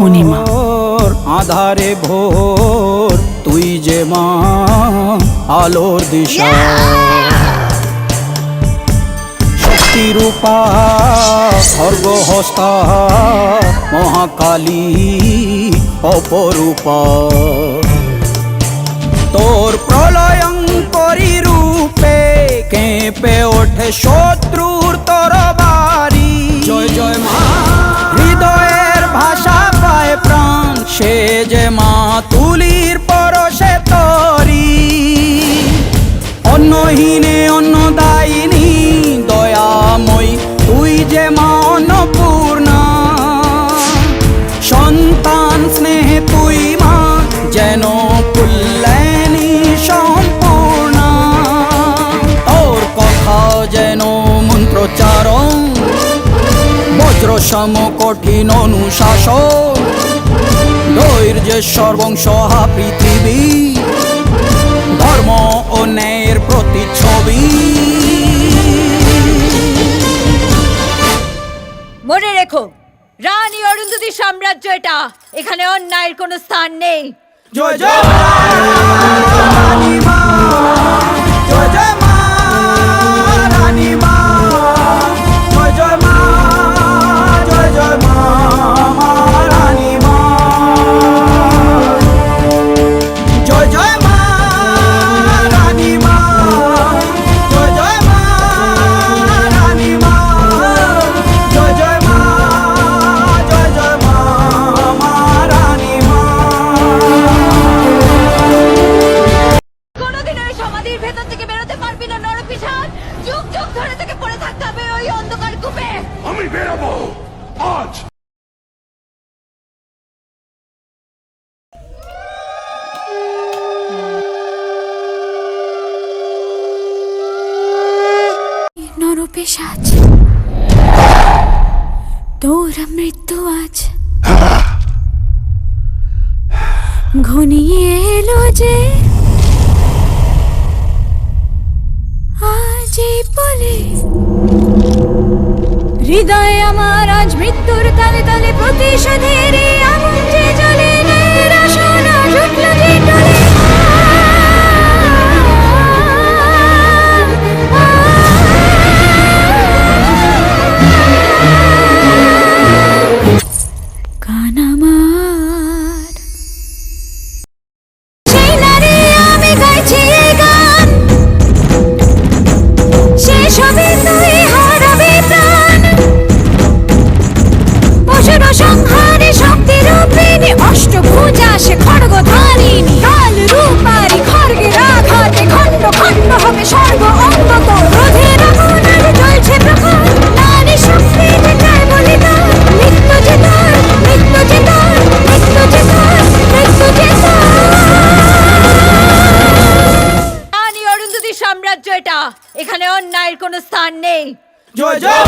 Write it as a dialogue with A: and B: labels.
A: মণিমা।
B: আধারে ভোর তুই যে মা আলোর দিশা শক্তিরূপা খর্গহস্তা মহাকালী অপরূপা তোর প্রলয়ঙ্করী রূপে কেঁপে ওঠে শত্রুর মা, তুলির পরশে তরি। অন্নহীনে অন্নদায়িনী, দয়াময়ী, তুই যে মা অন্নপূর্ণা। সন্তান স্নেহে তুই মা, যেন কুল্যাণী সম্পূর্ণা। তোর কথা যেন মন্ত্রচারণ বজ্র সম কঠিন অনুশাসন। ধৈর্যেশ্বর বংশহা পৃথিবী। ধর্ম ও ন্যায়ের প্রতিচ্ছবি।
C: মনে রেখো রানী অরুন্ধতি সাম্রাজ্য এটা। এখানে অন্যায়ের কোনো স্থান নেই।
B: জয় জয়!
C: ওই ভেতর থেকে বেরোতে পারবি না নরপিশাচ। যুগ যুগ ধরে থেকে পড়ে থাকতে হবে ওই অন্ধকার কূপে।
D: আমি বেরাবো আজ।
E: নরপেশাচ। তোর মৃত্যু আজ। ঘনিয়ে এলো যে হৃদয়ে আমার আজ মৃত্যুর তালে তালে প্রতিশোধের
C: এখানে কোনো স্থান নেই।
B: জয় জয়